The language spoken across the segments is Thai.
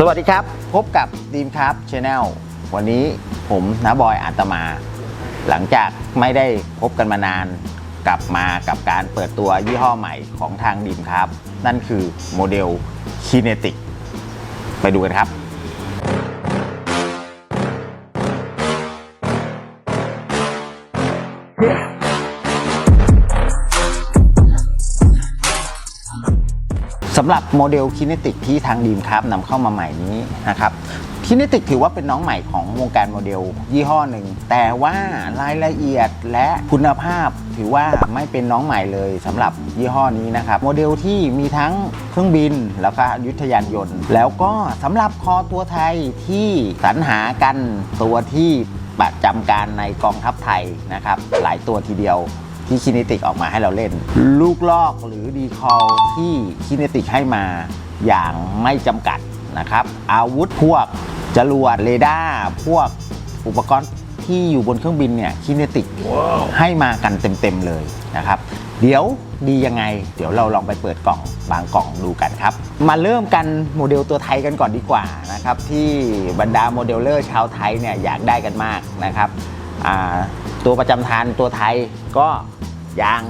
สวัสดีครับ พบกับดีมครับชาแนลวันนี้ผมน้าบอยอาตมา หลังจากไม่ได้พบกันมานานกลับมากับการเปิดตัวยี่ห้อใหม่ของทางดีมครับ นั่นคือโมเดลคีเนติกไปดูกันครับ สำหรับโมเดลคินติกที่ทางดีมครับนำเข้ามาใหม่นี้นะครับคินติกถือว่าเป็นน้องใหม่ของวงการโมเดลยี่ห้อหนึ่ง แต่ว่ารายละเอียดและคุณภาพถือว่าไม่เป็นน้องใหม่เลยสำหรับยี่ห้อนี้นะครับ โมเดลที่มีทั้งเครื่องบินแล้วก็ยุทธยานยนต์ แล้วก็สำหรับคอตัวไทยที่สรรหากันตัวที่ประจำการในกองทัพไทยนะครับ หลายตัวทีเดียว ที่คิน e ติกออกมาให้เราเล่น ลูกลอกหรือดีคอลที่คิน e ติกให้มาอย่างไม่จำกัดนะครับ อาวุธพวกจรวดเรดาร์พวกอุปกรณ์ที่อยู่บนเครื่องบินเนี่ยคิน e ติกให้มากันเต็มๆเลยนะครับ เดี๋ยวดียังไง เดี๋ยวเราลองไปเปิดกล่องบางกล่องดูกันครับ มาเริ่มกันโมเดลตัวไทยกันก่อนดีกว่านะครับ ที่บรรดาโมเดลเลอร์ชาวไทยเนี่ยอยากได้กันมากนะครับอ่าตัวประจำทานตัวไทยก็ ยาง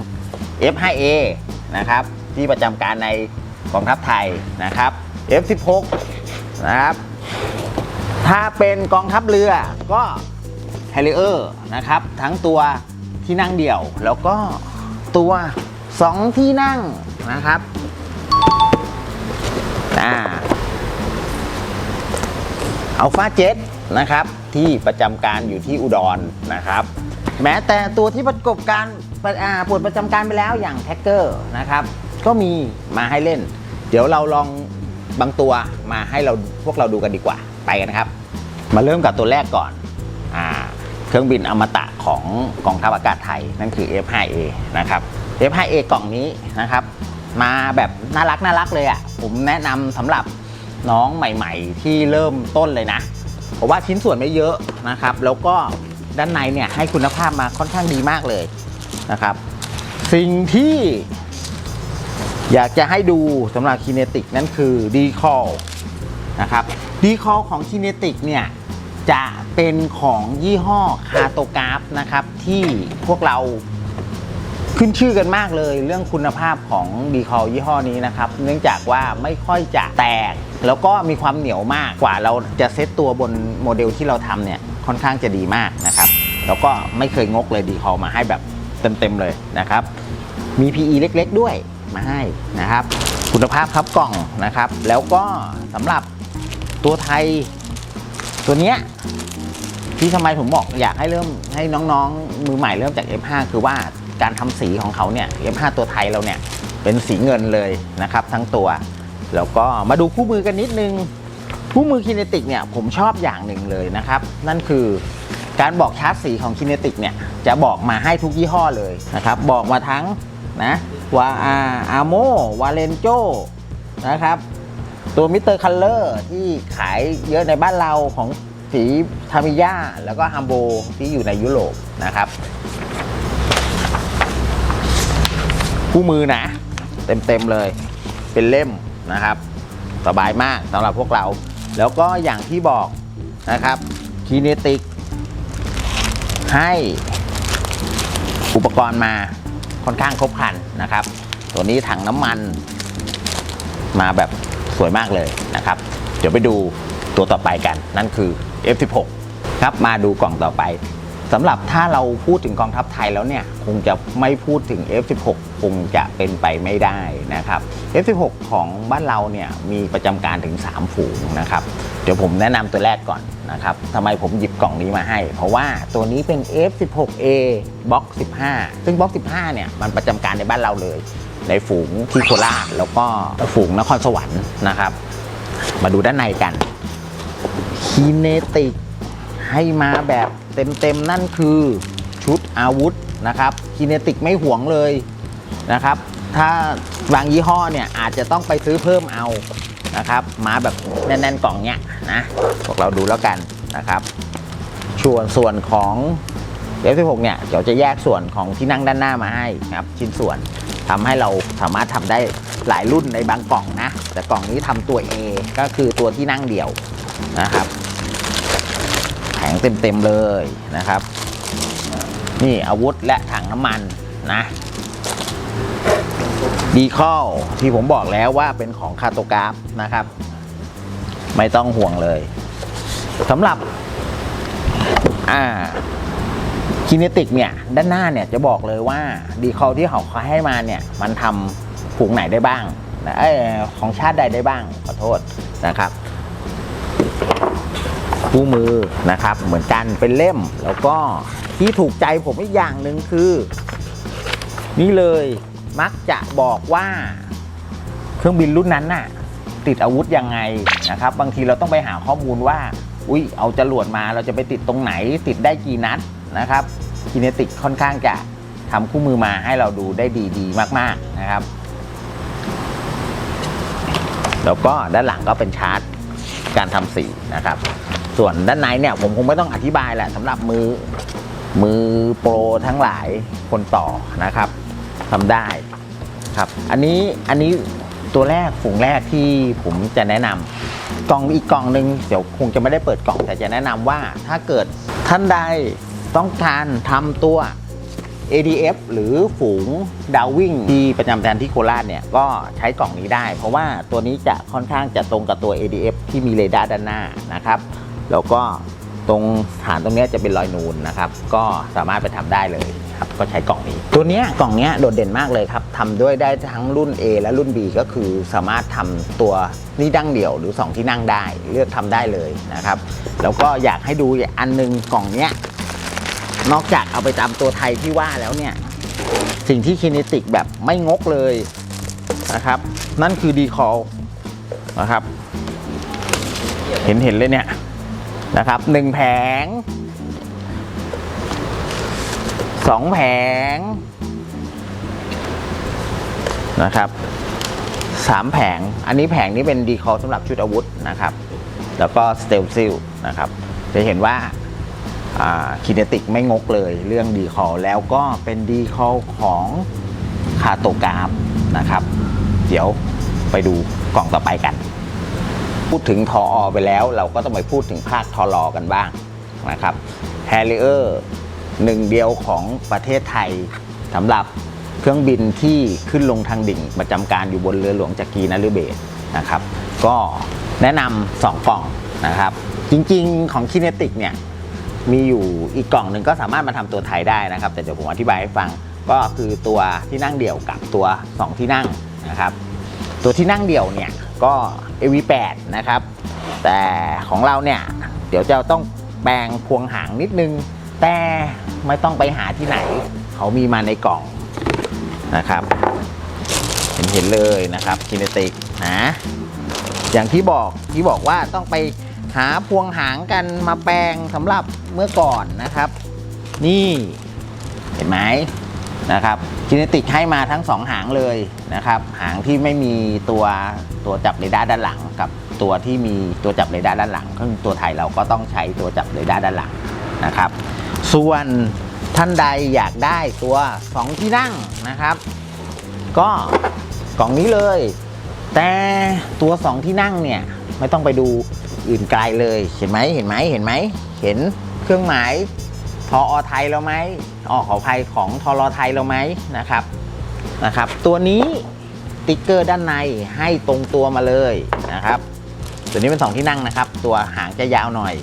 F5A นะครับที่ประจำการในกองทัพไทยนะครับ F16 นะครับถ้าเป็นกองทัพเรือก็ h a r r i e r นะครับทั้งตัวที่นั่งเดี่ยว แล้วก็ตัว 2 ที่นั่งนะครับอ่าอัลฟาเจ็ตนะครับที่ประจำการอยู่ที่อุดรนะครับ แม้แต่ตัวที่ประกบการ ประอ่าปลดประจำการไปแล้วอย่างแท็กเกอร์นะครับ ก็มีมาให้เล่น เดี๋ยวเราลองบางตัวมาให้เราพวกเราดูกันดีกว่า ไปกันครับ มาเริ่มกับตัวแรกก่อนอเครื่องบินอมตะของกองทัพอากาศไทย นั่นคือ F5A นะครับ F5A กล่องนี้นะครับ มาแบบน่ารักน่ารักเลยอะ่ะ ผมแนะนำสำหรับน้องใหม่ ๆ ที่เริ่มต้นเลยนะเพราะว่าชิ้นส่วนไม่เยอะนะครับ แล้วก็ด้านในเนี่ยให้คุณภาพมาค่อนข้างดีมากเลย นะครับ สิ่งที่อยากจะให้ดูสำหรับคีเนติกนั่นคือดีคอลนะครับดีคอลของคีเนติกเนี่ย จะเป็นของยี่ห้อคาโตกราฟนะครับ ที่พวกเราขึ้นชื่อกันมากเลยเรื่องคุณภาพของดีคอลยี่ห้อนี้นะครับ เนื่องจากว่าไม่ค่อยจะแตก แล้วก็มีความเหนียวมากกว่าเราจะเซตตัวบนโมเดลที่เราทำเนี่ย ค่อนข้างจะดีมากนะครับ แล้วก็ไม่เคยงกเลยดีคอลมาให้แบบ เต็มๆเลยนะครับ มี PE เล็กๆด้วยมาให้นะครับ คุณภาพครับกล่องนะครับ แล้วก็สำหรับตัวไทยตัวเนี้ยที่ทำไมผมบอกอยากให้เริ่มให้น้องๆ มือใหม่เริ่มจาก F5 คือว่าการทำสีของเขาเนี่ย F5 ตัวไทยเราเนี่ยเป็นสีเงินเลยนะครับ ทั้งตัว แล้วก็มาดูคู่มือกันนิดนึง คู่มือคินติกเนี่ยผมชอบอย่างหนึ่งเลยนะครับ นั่นคือ การบอกชาร์จสีของคิน e ติกเนี่ยจะบอกมาให้ทุกยี่ห้อเลยนะครับบอกมาทั้งนะวาอาอาโมวาเลนโจนะครับตัวมิสเตอร์คัลเลอร์ที่ขายเยอะในบ้านเราของสีทามิยาแล้วก็ฮัมโบที่อยู่ในยุโรปนะครับคู่มือนะ เต็มๆเลยเป็นเล่มนะครับสบายมากสำหรับพวกเรา แล้วก็อย่างที่บอกนะครับคีเนติก ให้อุปกรณ์มาค่อนข้างครบครันนะครับ ตัวนี้ถังน้ำมันมาแบบสวยมากเลยนะครับ เดี๋ยวไปดูตัวต่อไปกัน นั่นคือ F16 ครับมาดูกล่องต่อไปสำหรับถ้าเราพูดถึงกองทัพไทยแล้วเนี่ย คงจะไม่พูดถึง F16 คงจะเป็นไปไม่ได้นะครับ F16 ของบ้านเราเนี่ยมีประจำการถึง 3 ฝูงนะครับ เดี๋ยวผมแนะนำตัวแรกก่อนนะครับทำไมผมหยิบกล่องนี้มาให้ เพราะว่าตัวนี้เป็น F16A บล็อก15 ซึ่งบล็อก15 เนี่ย มันประจำการในบ้านเราเลย ในฝูงที่โคราชแล้วก็ฝูงนครสวรรค์นะครับ มาดูด้านในกันคีเนติกให้มาแบบเต็มๆ นั่นคือชุดอาวุธนะครับคีเนติกไม่หวงเลยนะครับ ถ้าบางยี่ห้อเนี่ยอาจจะต้องไปซื้อเพิ่มเอา นะครับมาแบบแน่นๆกล่องเนี้ยนะพวกเราดูแล้วกันนะครับส่วนส่วนของ F16 เนี่ยเดี๋ยวจะแยกส่วนของที่นั่งด้านหน้ามาให้ครับชิ้นส่วนทำให้เราสามารถทำได้หลายรุ่นในบางกล่องนะ แต่กล่องนี้ทำตัว A ก็คือตัวที่นั่งเดี่ยวนะครับแผงเต็มๆเลยนะครับ นี่อาวุธและถังน้ำมันนะ ดีคอลที่ผมบอกแล้วว่าเป็นของคาโตกราฟนะครับ ไม่ต้องห่วงเลยสำหรับอ่าคินติกเนี่ย ด้านหน้าเนี่ยจะบอกเลยว่าดีคอลที่เขาให้มาเนี่ย มันทำผูกไหนได้บ้างนะเอยของชาติใดได้บ้าง ขอโทษนะครับ คู่มือนะครับ เหมือนกันเป็นเล่ม แล้วก็ที่ถูกใจผมอีกอย่างหนึ่งคือ นี่เลย มักจะบอกว่าเครื่องบินรุ่นนั้นน่ะ ติดอาวุธยังไงนะครับ บางทีเราต้องไปหาข้อมูลว่า อุ้ยเอาจรวดมาเราจะไปติดตรงไหน ติดได้กี่นัดนะครับคินเนติกค่อนข้างจะทำคู่มือมาให้เราดูได้ดีดีมาก ๆนะครับ แล้วก็ด้านหลังก็เป็นชาร์ตการทำสีนะครับ ส่วนด้านในเนี่ยผมคงไม่ต้องอธิบายแหละสำหรับมือมือโปรทั้งหลายคนต่อนะครับ ทำได้ครับ อันนี้อันนี้ตัวแรกฝูงแรกที่ผมจะแนะนำกล่องอีกกล่องหนึ่งเดี๋ยวคงจะไม่ได้เปิดกล่องแต่จะแนะนำว่าถ้าเกิดท่านใดต้องการทำตัว ADF หรือฝูงดาววิ่งที่ประจำแทนที่โคราชเนี่ยก็ใช้กล่องนี้ได้ เพราะว่าตัวนี้จะค่อนข้างจะตรงกับตัว ADF ที่มีเรดาร์ด้านหน้านะครับ แล้วก็ ตรงฐานตรงนี้จะเป็นรอยนูนนะครับ ก็สามารถไปทำได้เลยครับก็ใช้กล่องนี้ ตัวนี้กล่องนี้โดดเด่นมากเลยครับทำด้วยได้ทั้งรุ่น A และรุ่น B ก็คือสามารถทำตัวนี่ดั้งเดี่ยวหรือ 2 ที่นั่งได้เลือกทำได้เลยนะครับ แล้วก็อยากให้ดูอันหนึงกล่องนี้นอกจากเอาไปตามตัวไทยที่ว่าแล้วเนี่ย สิ่งที่คิน e ติกแบบไม่งกเลยนะครับ นั่นคือดีคอลนะครับ เห็นเห็นเลยเนี่ย นะครับหนึ่งแผงสองแผงนะครับสามแผง อันนี้แผงนี้เป็นดีคอสำหรับชุดอาวุธนะครับ แล้วก็สเตลซิลนะครับ จะเห็นว่าคินเนติกไม่งกเลยเรื่องดีคอแล้วก็เป็นดีคอของคาโตกราฟนะครับ เดี๋ยวไปดูกล่องต่อไปกัน พูดถึงทออไปแล้ว เราก็ต้องไปพูดถึงภาคทอรอกันบ้างนะครับแฮร์ริเออร์หนึ่งเดียวของประเทศไทยสำหรับเครื่องบินที่ขึ้นลงทางดิ่งประจำการอยู่บนเรือหลวงจักรีนฤเบศนะครับ ก็แนะนำสองกล่องนะครับ จริงๆของคินเนติกเนี่ยมีอยู่อีกกล่องหนึ่งก็สามารถมาทำตัวไทยได้นะครับ แต่เดี๋ยวผมอธิบายให้ฟังก็คือตัวที่นั่งเดี่ยวกับตัว 2 ที่นั่งนะครับ ตัวที่นั่งเดี่ยวเนี่ย ก็ AV8 นะครับ แต่ของเราเนี่ย เดี๋ยวจะต้องแปลงพวงหางนิดนึง แต่ไม่ต้องไปหาที่ไหน เขามีมาในกล่องนะครับ เห็นเห็นเลยนะครับคินเติกนะอย่างที่บอกที่บอกว่าต้องไปหาพวงหางกันมาแปลงสำหรับเมื่อก่อนนะครับ นี่ เห็นไหม นะครับจินติกให้มาทั้งสองหางเลยนะครับ หางที่ไม่มีตัวตัวจับเรดาร์ด้านหลัง กับตัวที่มีตัวจับเรดาร์ด้านหลังก็คือตัวไทยเราก็ต้องใช้ตัวจับเรดาร์ด้านหลังนะครับ ส่วนท่านใดอยากได้ตัว 2 ที่นั่งนะครับ ก็กล่องนี้เลย แต่ตัว 2 ที่นั่งเนี่ยไม่ต้องไปดูอื่นไกลเลยเห็นไหมเห็นไหมเห็นไหมเห็นเครื่องหมาย ออไทยเราไหมออขออภัยของทอรอไทยเราไหมนะครับนะครับ ตัวนี้ติ๊กเกอร์ด้านในให้ตรงตัวมาเลยนะครับ ตัวนี้เป็น 2 ที่นั่งนะครับ ตัวหางจะยาวหน่อย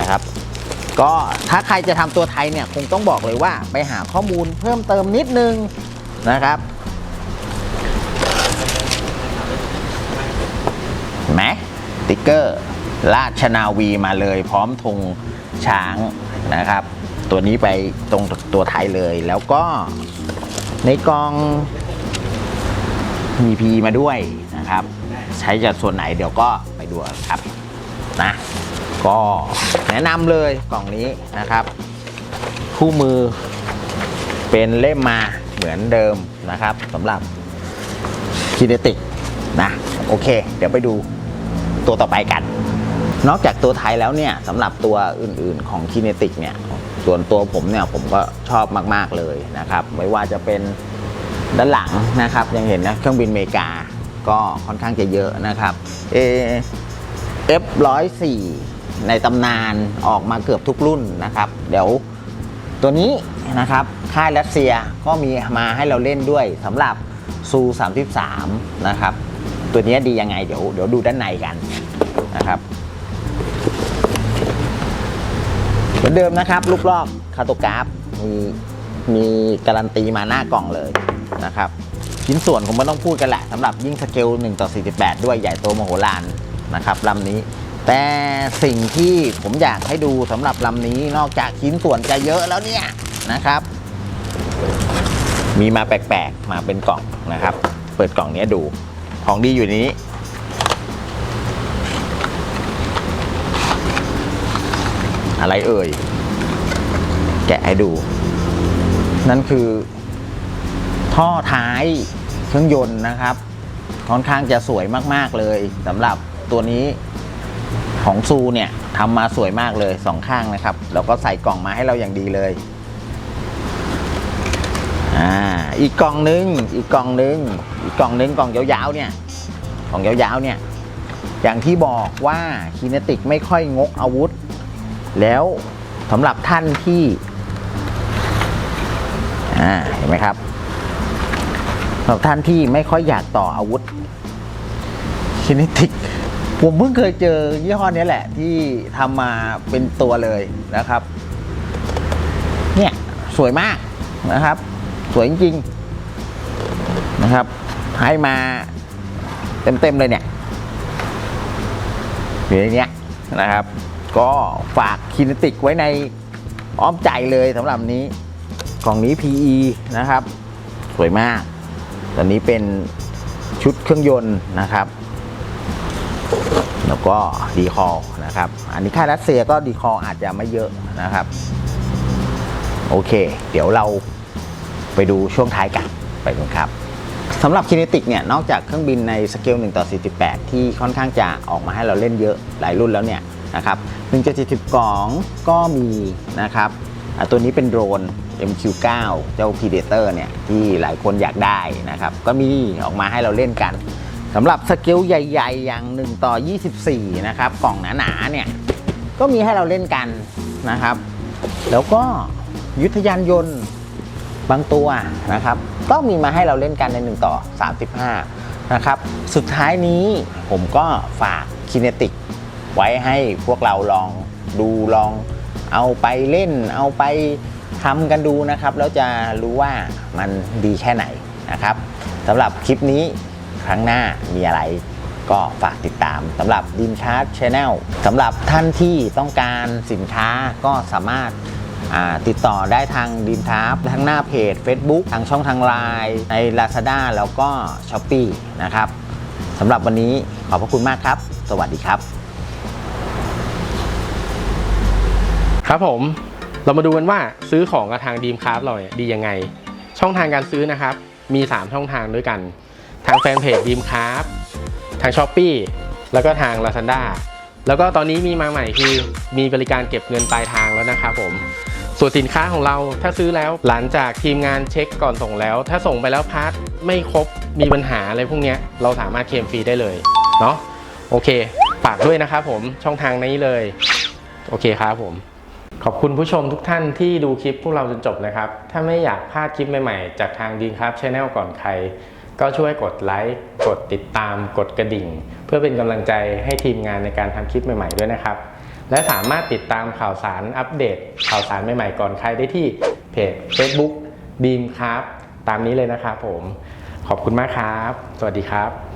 นะครับ ก็ถ้าใครจะทำตัวไทยเนี่ยคงต้องบอกเลยว่าไปหาข้อมูลเพิ่มเติมนิดนึงนะครับเห็นไหมติ๊กเกอร์ราชนาวีมาเลยพร้อมธงช้างนะครับ ตัวนี้ไปตรงตัวไทยเลยแล้วก็ในกล่องมีพีมาด้วยนะครับ ใช้จากส่วนไหนเดี๋ยวก็ไปดูครับนะก็แนะนำเลยกล่องนี้นะครับ คู่มือเป็นเล่มมาเหมือนเดิมนะครับสำหรับคิเนติกนะโอเค เดี๋ยวไปดูตัวต่อไปกัน นอกจากตัวไทยแล้วเนี่ยสำหรับตัวอื่นๆของคิเนติกเนี่ย ส่วนตัวผมเนี่ยผมก็ชอบมาก ๆ เลยนะครับ ไม่ว่าจะเป็นด้านหลังนะครับ ยังเห็นนะเครื่องบินอเมริกาก็ค่อนข้างจะเยอะนะครับเอ F104 ในตำนานออกมาเกือบทุกรุ่นนะครับ เดี๋ยวตัวนี้นะครับค่ายรัสเซียก็มีมาให้เราเล่นด้วยสำหรับซู33 นะครับ ตัวนี้ดียังไงเดี๋ยวเดี๋ยวดูด้านในกันนะครับ เหมือนเดิมนะครับลูกลอกคาโตกราฟมีมีการันตีมาหน้ากล่องเลยนะครับชิ้นส่วนผมไม่ต้องพูดกันแหละสำหรับยิ่งสเกล1ต่อ48 ด้วยใหญ่โตมโหฬารนะครับลำนี้ แต่สิ่งที่ผมอยากให้ดูสำหรับลำนี้นอกจากชิ้นส่วนจะเยอะแล้วเนี่ยนะครับ มีมาแปลกๆ มาเป็นกล่องนะครับ เปิดกล่องนี้ดูของดีอยู่ใน อะไรเอ่ย แกะให้ดู นั่นคือ ท่อท้ายเครื่องยนต์นะครับ ค่อนข้างจะสวยมากๆเลยสำหรับตัวนี้ของซูเนี่ยทำมาสวยมากเลยสองข้างนะครับ แล้วก็ใส่กล่องมาให้เราอย่างดีเลยอ่าอีกกล่องนึงอีกกล่องนึงอีกกล่องนึงกล่องยาวๆเนี่ยกล่องยาวๆเนี่ยอย่างที่บอกว่าคีเนติกไม่ค่อยงกอาวุธ แล้วสำหรับท่านที่เห็นไหมครับสำหรับท่านที่ไม่ค่อยอยากต่ออาวุธคินิติกผมเพิ่งเคยเจอยี่ห้อนี้แหละที่ทำมาเป็นตัวเลยนะครับ เนี่ยสวยมากนะครับ สวยจริงๆนะครับ ให้มาเต็มๆเลยเนี่ยอยู่ในเนี้ยนะครับ ก็ฝากคินติกไว้ในอ้อมใจเลยสำหรับนี้กล่องนี้ PE นะครับ สวยมาก ตอนนี้เป็นชุดเครื่องยนต์นะครับ แล้วก็ดีคอนะครับ อันนี้ค่ายรัสเซียก็ดีคออาจจะไม่เยอะนะครับ โอเค เดี๋ยวเราไปดูช่วงท้ายกันไปกันครับสำหรับคินติกเนี่ย นอกจากเครื่องบินในสเกล1ต่อ48 ที่ค่อนข้างจะออกมาให้เราเล่นเยอะหลายรุ่นแล้วเนี่ย นะครับ1 72ก็มีนะครับตัวนี้เป็นโดรน MQ9 เจ้า Predator เนี่ยที่หลายคนอยากได้นะครับก็มีออกมาให้เราเล่นกันสำหรับสเกลใหญ่ ๆ อย่าง 1 ต่อ 24 นะครับกล่องหนาๆเนี่ยก็มีให้เราเล่นกันนะครับ แล้วก็ยุทธยานยนต์บางตัวนะครับ ก็มีมาให้เราเล่นกันใน 1 ต่อ 35 นะครับ สุดท้ายนี้ผมก็ฝากคิน e ติก ไว้ให้พวกเราลองดูลองเอาไปเล่น เอาไปทำกันดูนะครับ แล้วจะรู้ว่ามันดีแค่ไหนนะครับสำหรับคลิปนี้ครั้งหน้ามีอะไรก็ฝากติดตามสำหรับ d ินชาร์ c h Channel สำหรับท่านที่ต้องการสินค้าก็สามารถติดต่อได้ทางดีนทาร์ทั้งหน้าเพจ Facebook ทางช่องทางไลน์ใน Lazada แล้วก็ s h อ p e e นะครับสำหรับวันนี้ขอบพระคุณมากครับ สวัสดีครับ ครับผมเรามาดูกันว่าซื้อของกับทางดีมคราฟเราเนี่ยดียังไง ช่องทางการซื้อนะครับ มี 3 ช่องทางด้วยกัน ทางแฟนเพจดีมคราฟทาง s h อ p e e แล้วก็ทาง Lazada แล้วก็ตอนนี้มีมาใหม่คือมีบริการเก็บเงินปลายทางแล้วนะครับผม ส่วนสินค้าของเราถ้าซื้อแล้วหลังจากทีมงานเช็คก่อนส่งแล้ว ถ้าส่งไปแล้วพาร์ทไม่ครบมีปัญหาอะไรพวกนี้เราสามารถเคลมฟรีได้เลยเนาะโอเคฝากด้วยนะครับผมช่องทางนี้เลย โอเคครับผม ขอบคุณผู้ชมทุกท่านที่ดูคลิปพวกเราจนจบนะครับ ถ้าไม่อยากพลาดคลิปใหม่ๆ จากทางดีครับช anel ก่อนใคร ก็ช่วยกดไลค์ กดติดตาม กดกระดิ่ง เพื่อเป็นกำลังใจให้ทีมงานในการทำคลิปใหม่ๆด้วยนะครับ และสามารถติดตามข่าวสารอัปเดต ข่าวสารใหม่ๆก่อนใครได้ที่เพจ Facebook ดีมครับ ตามนี้เลยนะครับผม ขอบคุณมากครับ สวัสดีครับ